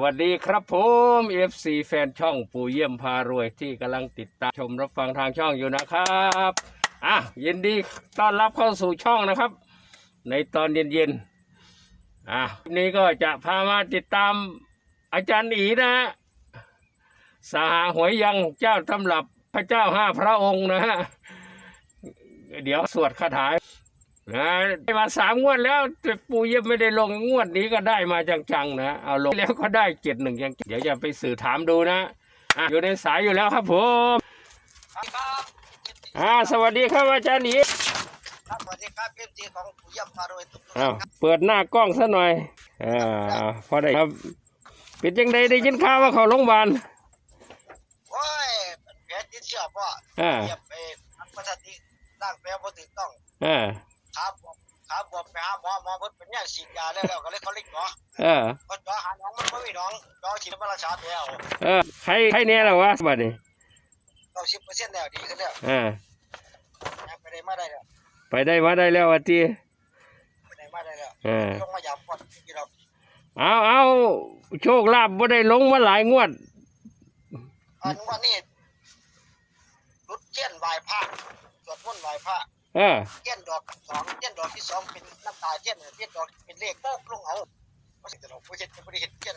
วัสดีครับผม FC แฟนช่องปู่เยี่ยมพารวยที่กำลังติดตามชมรับฟังทางช่องอยู่นะครับอะยินดีต้อนรับเข้าสู่ช่องนะครับ ในตอนเย็นๆอะวันนี้ก็จะพามาติดตามอาจารย์อีนะฮะสหหวยยังเจ้าตำรับพระเจ้าห้าพระองค์นะฮะเดี๋ยวสวดคาถา นะได้มาสามงวดแล้วแต่ปู่เยี่ยมไม่ได้ลงงวดนี้ก็ได้มาจังๆนะเอาลงแล้วก็ได้เจ็ดหนึ่งยังเดี๋ยวจะไปสื่อถามดูนะอะอยู่ในสายอยู่แล้วครับผมครับอ่าสวัสดีครับอาจารย์หนีครับสวัสดีครับเอฟซีของผู้เยี่ยมพารวยทุกท่าอ้าวนครับเปิดหน้ากล้องซะหน่อยอ่าพอได้ครับเป็นยังไงได้ยินข่าวว่าเขาโรงพยาบาลโอ้ยแผลติดเชื้อพ่ออ่าเยี่ยมไปทำประสิร่างแผลบ่ถูกต้องอ่า หาหมอหมอเพิ่นเป็นเนี่ยฉีดยาแล้วแล้วก็เลยเขาเล็กเนาะเออก็จ่อหาน้องมันบ่มีน้องจ่อฉีดมารักษาแล้วเออใครใครเนี่ยล่ะวะบัดนี้90%แล้วดีขึ้นแล้วอ่ายังไปได้มาได้แล้วไปได้มาได้แล้ววะทีไปได้มาได้แล้วอ่าลงมายามก่อนที่เราเอาเอาโชคลาภบ่ได้ลงมาหลายงวดอันวันนี้รุดเทียนไหว้พระสวดมนต์ไหว้พระเออเทียนดอกสองเทียนดอกที่สองเป็นน้ำตาเทียนเทียนดอกเป็นเลขโป๊กลงเอาว่าสิแต่เราผู้เฮ็ดจะบ่ได้เฮ็ดเทียน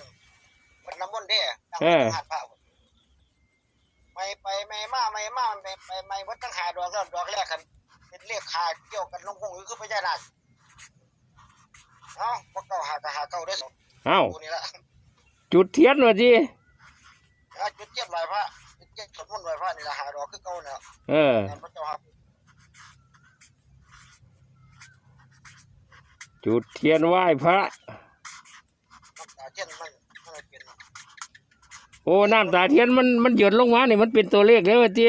มันน้ำมนต์เด้ตั้งไว้ตั้งหาดพระไม่ไปไม่มาไม่มาไม่ไปไม่วัดตั้งหาดอกแล้วดอกแรกกัน เป็นเลขขาเกี่ยวกันลงคงคือพญานาคเอ้าบ่เก้าหาก็หาเก้าได้สองเอาตัวนี้ละจุดเทียนวะทีแล้วจุดเทียนไหว้พระจุดเทียนสวดมนต์ไหว้พระนี่ละหาดอกคือเก่าเนี่ยเอองานพระเจ้าครับ จุดเทียนไหว้พระน้ำตาเทียนมันมันเป็นโอ้น้ำตาเทียนมันมันหยดลงมานี่มันเป็นตัวเลขเลยวะที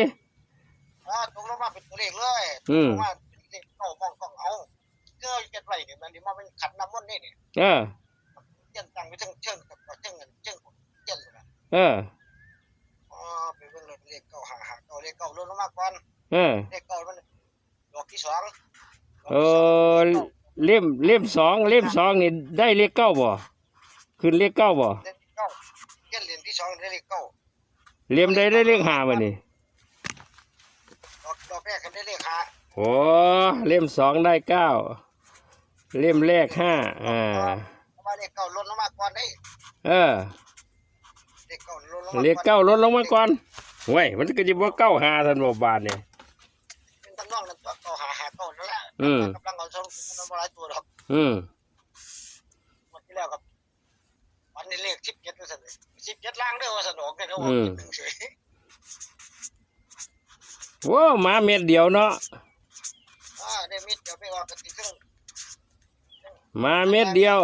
อ่าตกลงมาเป็นตัวเลขเลยอืมตกลงมาเป็นเลขเก้ามองกล้องเอาเกยเก็บไว้เนี่ยมันนี่มาเป็นขันน้ำมนต์นี่เนี่ยเออเจียนตั้งไปเชิงเชิงกับเชิงเงินเชิงเจียนเลยนะเอออ๋อไปเบิ่งเลยเลขเก้าหาหาเก้าเลขเก้าลดลงมาก่อนเออเลขเก้ามันดอกที่สองดกเอที่สงอ เล่มเล่มสองเล่มสองนี่ได้เลขเก้าบ่ขึ้นเลขเก้าบ่เลขเก้าเจียนเหรียญที่สองได้เลขเก้าเล่มใดได้เลขห้าบ่นี่ดอกดอกแรกกันได้เลขห้าโอ้เล่มสองได้เก้าเล่มแรกห้าอ่าเพราะว่าเลขเก้าลดลงมาก่อนได้เออเลขเก้าลดลงมาเลขเก้าลดลงมาก่อนเว้ยมันก็จะบ่เก้าห้าทันบ่บาทนี่เป็นตำนองนั้นตัวเก้าหาหาเก้านั่นแหละอืมกำลัง อกอืมหมดที่แล้วครับวันนี้เลขสิบเจ็ดว่าสันสิบเจ็ดล่างเด้อว่าสนองกันนะว่าเฉยโว้มาเม็ดเดียวเนาะอ่าได้มิดเดี๋ยวไปออกกันทีครึ่งมาเม็ดเดียว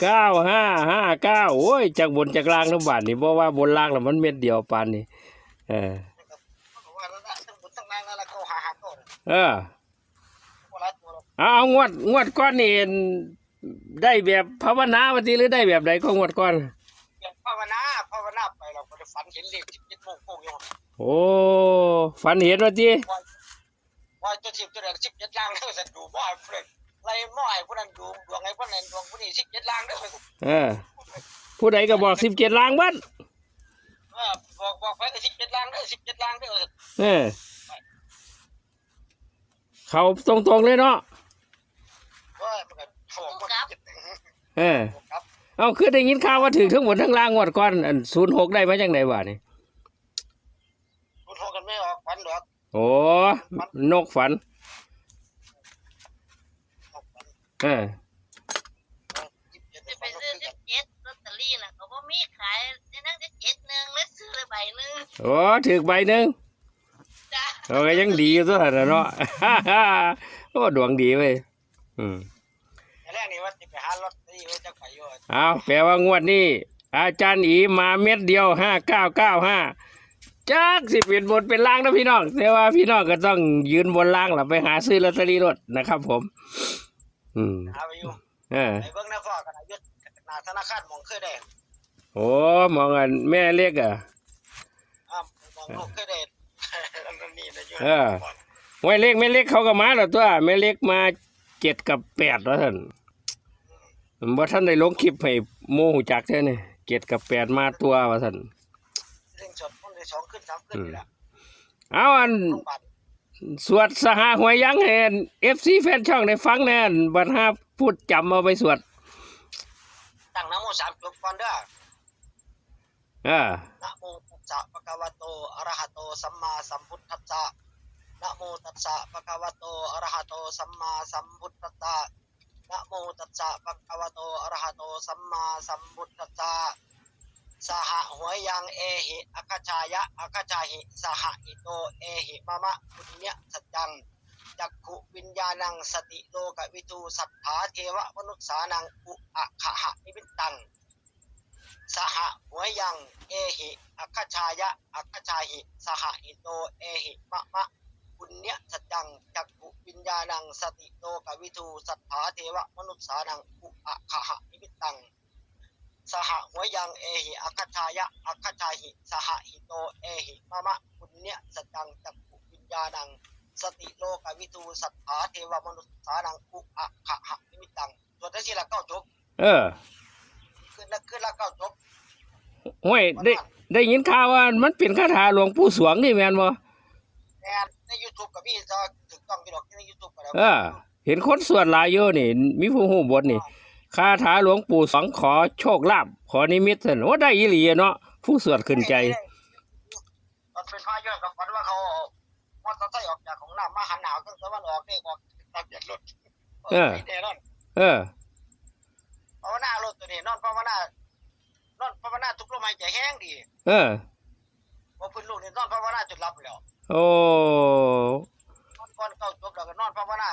เก้าห้าห้าเก้าโอ้ยจากบนจากล่างทั้งบาทนี่เพราะว่าบนล่างแล้วมันเม็ดเดียวปานนี่เออนะครับเพราะว่าแล้วนะทั้งบนทั้งล่างนั่นแหละเขาหาหาตัวเลยเออ ว่าหลายตัวหรอก เอาเอางวดงวดก้อนนี่ได้แบบภาวนาวันทีหรือได้แบบใดก็งวดก้อนอย่างภาวนาภาวนาไปเราก็ได้ฝันเห็นเลขสิบเจ็ดโมงโป่งอยู่โอ้ฝันเห็นวันทีว่าว่าตัวสิบตัวเดียวสิบเจ็ดล่างเด้อสันดูบ่อยเพื่อนไรม่อยผู้นั้นดูดวงไอ้ผู้นั้นดวงผู้นี้สิบเจ็ดล่างเด้อเออผู้ใดก็บอกสิบเจ็ดล้างบ้านเออบอกบอกไปก็สิบเจ็ดล่างเด้อสิบเจ็ดล่างเด้อเออเขาตรงๆเลยเนาะ ว่ามันก็เขาบอกว่าเจ็ดเออครับเอาคือได้ยินข่าวว่าถึงทั้งหมดทั้งล่างงวดก้อนศูนย์หกได้มาจากไหนวะนี่คุณโทรกันไม่ออกฝันดอกโอ้นกฝัน ออกฝันเออสิบเจ็ดจะไปฝันซื้อสิบเจ็ดลอตเตอรี่น่ะเขาบ่มีขายในนั้นจะเจ็ดหนึ่งแล้วซื้อเลยใบหนึ่งโอ้ถึกใบหนึ่งจ้าโอ้ยยังดีอยู่ตัวนั้นเนาะ โอ้ดวงดีเว้ย อืมแรกนี่ว่าจะไปหาลอตเตอรี่ไว้จะไปอยู่เอาแปลว่างวดนี้ อาจารย์อีมาเม็ดเดียวห้าเก้าเก้าห้าจักสิเป็นบนเป็นล่างนะพี่น้องแต่ว่าพี่น้องก็ต้องยืนบนล่างหลับไปหาซื้อลอตเตอรี่รถนะครับ ผม อืมหาไปอยู่เออไอ้เบิ้งหน้าฟ้ากันอายุหน้าธนาคารมองเคยได้โอ้มองอันแม่เล็กอะอ่ามองลูกเคยได้นั่นนี่นะอยู่เออไว้เล็กแม่เล็กเขาก็มาแล้วตัวแม่เล็กมา เจ็ดกับแปดแล้วท่านบ่ท่านได้ลงคลิปให้โมหูจักแท้นี่จ็ดกับแปดมาตัวว่าสันเล่นสดมันได้สองขึ้นสามขึ้นนี่แหละเอาอันโรงพยาบาลสวดสหหวยยังเห็นเอฟซีแฟนช่องได้ฟังแน่นบัดห้าพูดจำเอาไปสวดตั้งนะโมสามจบก่อนเด้อเออนะโมตัสสะภะคะวะโตอะระหะโตสัมมาสัมพุทธัสสะ นะโมตัสสะภะคะวะโตอะระหะโตสัมมาสัมพุทธัสสะนะโมตัสสะภะคะวะโตอะระหะโตสัมมาสัมพุทธัสสะสหหวยยังเอหิอัคชายะอัคชาหิสหอิโตเอหิมะมะปุญญะสัจจังจักขุวิญญาณังสติโลกวิทูสัทธาเทวมนุษสานังอุอะขะหะนิมิตังสหหัวยังเอหิอัคชายะอัคชาหิสหอิโตเอหิมะมะ ปุญญะสัจจังจักขุวิญญาณังสติโลกวิทูสัทธาเทวมนุษสานังอุอะขะหะนิมิตตังสหหัวยังเอหิอัคคชายะอัคคชาหิสหหิโตเอหิมะมะปุญญะสัจจังจักขุวิญญาณังสติโลกวิทูสัทธาเทวมนุษสานังอุอะขะหะนิมิตตังตัวได้สิละเก้าจบเออขึ้นละขึ้นละเก้าจบห้วยได้ได้ยินข่าวว่ามันเป็นคาถาหลวงปู่สวงนี่แม่นบ่แอนในยู ทูบกับพี่จะถึงต้องอยู่หรอกในยูทูบก็แล้วเออ เห็นคนสวดหลายอยู่นี่ มีผู้ฮู้บทนี่คาถาหลวงปู่สวงขอโชคลาภขอนิมิตซั่นว่าได้อีหลีอะเนาะผู้สวดขึ้นใจตอนเป็นพาย้อนกับฝันว่าเขามอเตอร์ไซค์ออกจากของน้ำมาหันหนาวตั้งแต่วันออกนี่ออกตอนเปลี่ยนรถเออเดนอนเออ ภาวนารถตัวนี้นอนภาวนานอนภาวนาทุกลมหายใจแห้งดีเออพอพื้นลูกนี่นอนภาวนาจนหลับแล้ว โอ้นอนก่อนเก้าจบแล้วก็นอนภาวนา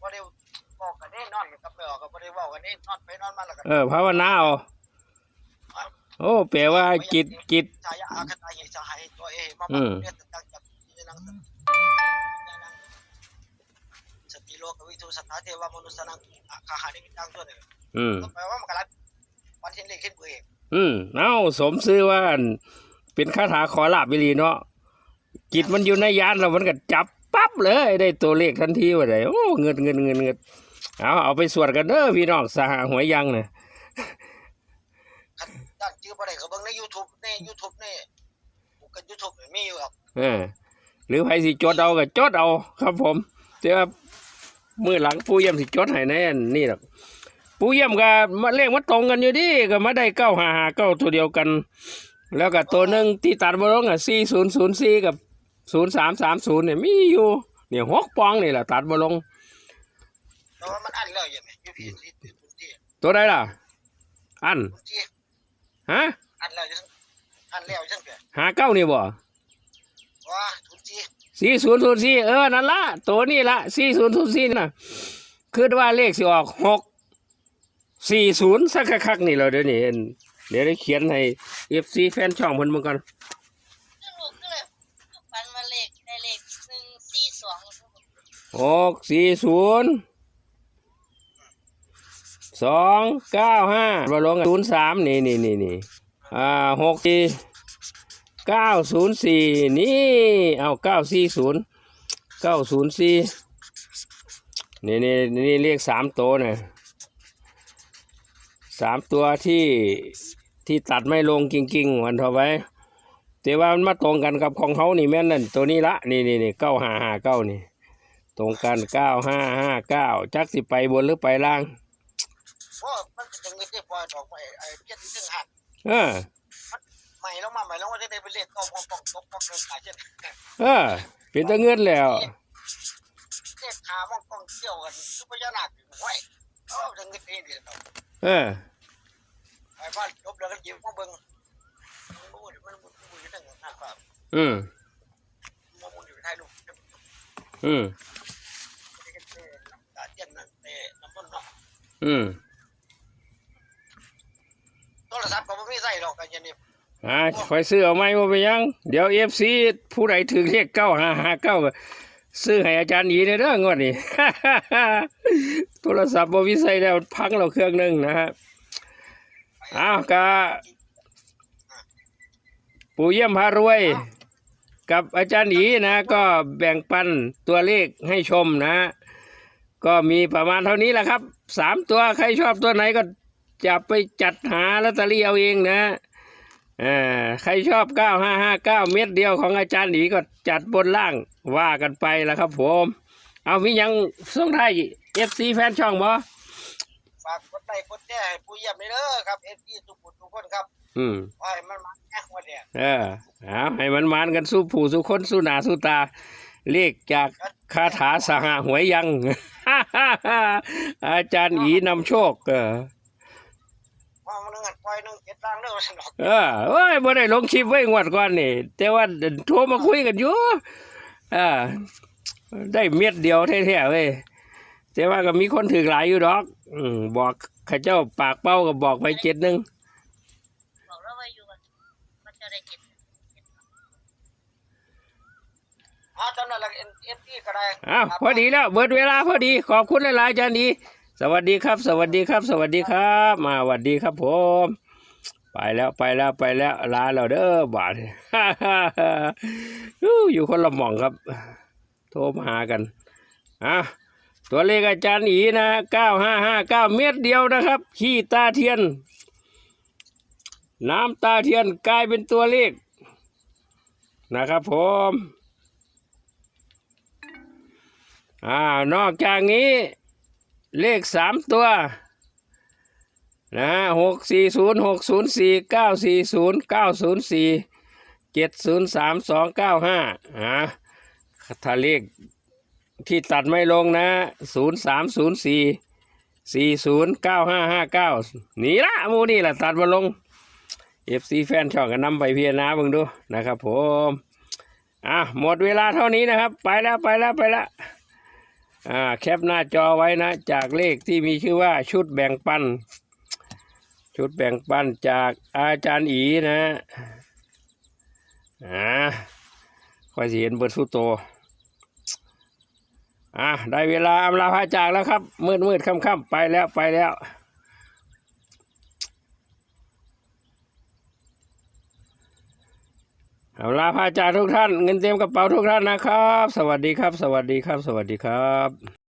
บ่ได้บอกกันนี่นอนกับไปออกก็บ่ได้เว้ากันนี่นอนไปนอนมาแล้วก็เออภาวนาเอาโอ้แปลว่าจิตจิตชายะอาคตายสหายตัวเอมาอืมเนี่ยตั้งจากนังสติโลกวิทูสัทธาเทวมนุษย์นังอาคาหานิมิตังตัวเนี่ยอืมแปลว่ามันกำลังวันที่เลขขึ้นเองอืมเอ้าสมซื้อว่าอั่นเป็นคาถาขอลาบวิลีเนาะ จิตมันอยู่ในยานแล้วมันก็จับปั๊บเลยได้ตัวเลขทันทีว่าได้โอ้เงินเงินเงินเงินเอาเอาไปสวดกันเด้อพี่น้องสหหวยยังเนี่ยด้านจื้อบ่ได้ก็เบิ่งใน YouTube ใน YouTube นี่กูกัน YouTube นี่มีอยู่ครับเออหรือใครสิจดเอาก็จดเอาครับผมแต่ว่ามือหลังปูเยี่ยมสิจดให้แน่นนี่หรอกปูเยี่ยมก็มาเลขมันตรงกันอยู่ดิก็มาได้เก้าหาหาเก้าตัวเดียวกัน แล้วก็ตัวหนึ่งที่ตัดมาลงอะสี่ศูนย์ศูนย์สี่กับ ศูนย์สามสามศูนย์เนี่ยมีอยู่เนี่ยหกปองนี่แหละตัดมาลงแต่ว่ามันอันแล้วอย่างนี้อยู่พี่ที่ทุนที่ตัวใดล่ะ อันทุนที่ฮะอันแล้วจังอันแล้วจังเด้อหาเก้านี่บ่ว่าทุนที่สี่ศูนย์ศูนย์สี่เออนั่นละตัวนี้ละสี่ศูนย์ศูนย์สี่น่ะคือว่าเลขสิออกหกสี่ศูนย์สักคักๆนี่เราเดี๋ยวนี้เห็นเดี๋ยวได้เขียนให้เอฟซีแฟนช่องเพิ่นเบิ่งก่อน หกสี่ศูนย์สองเก้าห้ามาลงศูนย์สามนี่นี่นี่นี่อ่าหกสี่เก้าศูนย์สี่นี่เอาเก้าสี่ศูนย์เก้าศูนย์สี่นี่นี่นี่เลขสามตัวเนี่ยสามตัวที่ที่ตัดไม่ลงจริงๆวันเท่าไว้แต่ว่ามันมาตรงกันกับของเขานี่แม่นนั่นตัวนี้ละนี่นี่นี่เก้าห้าห้าเก้านี่ ตรงกันเก้าห้าห้าเก้าจักสิไปบนหรือไปล่างโอ้มันจะเงินได้ปล่อยดอกไม้ไอ้เจ็ดถึงหันเออใหม่ลงมาใหม่ลงมาจะได้เป็นเลขกองกองกองกองกองเดินขายเช่นเออเป็นตะเงินแล้วเลขขามองกองเกี่ยวกันคือพญานาคไว้เอ้าจะเงินนี่เดี๋ยวเออไอ้บ้านจบแล้วก็ยิ้มมาเบิ่งมันมูมันมูมันอยู่ตั้งนานครับอืมมันมูอยู่ท้ายลูกอืม ตาเย็นนั่นเตะน้ำมันเนาะ อืมโทรศัพท์ก็บ่มีใส่ดอกกันยันนี่อ่าคอยซื้อเอาไหมว่าไปยัง เดี๋ยวเอฟซีผู้ใดถึงเลขเก้าห้าห้าเก้าซื้อให้อาจารย์หยีในเด้องวดนี้ โทรศัพท์บวิสัยแล้วพังเราเครื่องหนึ่งนะฮะอ้าวกะปู่เยี่ยมพารวย กับอาจารย์หยีนะ ก็แบ่งปันตัวเลขให้ชมนะ ก็มีประมาณเท่านี้แหละครับสามตัวใครชอบตัวไหนก็จะไปจัดหาลอตเตอรี่เอาเองนะอ่าใครชอบ 9559 เม็ดเดียวของอาจารย์หนีก็จัดบนล่างว่ากันไปแล้วครับผม เอามีหยังส่งท้ายเอฟซีแฟนช่องบ่ฝากกดไลค์กดแชร์ให้ผู้เยี่ยมเลยเด้อครับเอฟซีทุกคนทุกคนครับ อืมว่าให้มันมาแค่วันเนี่ยเออเอาให้มันมานกันสู้ผู้สู้คนสู้หนาสู้ตา เลขจากคาถาสหหวยยัง อาจารย์อีนำโชค เออว่ามันนึงหัดปล่อยนึงเจ็ดล่างเด้อสนอกเออโอ้ยบ่ได้ลงคลิปไว้งวดก่อนนี่ แต่ว่าโทรมาคุยกันอยู่อ่าได้เม็ดเดียวแท้ๆเว้ยแต่ว่าก็มีคนถือหลายอยู่ดอก อืมบอกข้าเจ้าปากเป้าก็บอกไปเจ็ดหนึง บอกเราไว้อยู่ว่ามันจะได้เจ็ด อ่าตอนนั้นละเอฟซีก็ได้อ้าวพอดีแล้วเบิดเวลาพอดีขอบคุณหลายๆอาจารย์ดี สวัสดีครับ สวัสดีครับ สวัสดีครับ มาสวัสดีครับผม ไปแล้วไปแล้วไปแล้วลาแล้วเด้อบาดอู้อยู่คนละหม่องครับ โทรมาหากันอะตัวเลขอาจารย์อีนะเก้าห้าห้าเก้าเม็ดเดียวนะครับ ขี้ตาเทียน น้ำตาเทียนกลายเป็นตัวเลขนะครับผม อ่านอกจากนี้เลขสามตัวนะหกสี่ศูนย์หกศูนย์สี่เก้าสี่ศูนย์เก้าศูนย์สี่เจ็ดศูนย์สามสองเก้าห้าอ่าถ้าเลขที่ตัดไม่ลงนะศูนย์สามศูนย์สี่สี่ศูนย์เก้าห้าห้าเก้านี่ละมูนี่แหละตัดมาลงเอฟซีแฟนช่องกันนำไปพิจารณาเบิ่งดูนะครับผม อะหมดเวลาเท่านี้นะครับ ไปแล้วไปแล้วไปแล้ว อ่าแคปหน้าจอไว้นะ จากเลขที่มีชื่อว่าชุดแบ่งปัน ชุดแบ่งปันจากอาจารย์อีนะอ่าค่อยสิเห็นเบิดสุโตอะได้เวลาอำลาพระจากแล้วครับ มืดมืดค่ำค่ำไปแล้วไปแล้ว อาลาพระจาทุกท่าน เงินเต็มกระเป๋าทุกท่านนะครับ สวัสดีครับ สวัสดีครับ สวัสดีครับ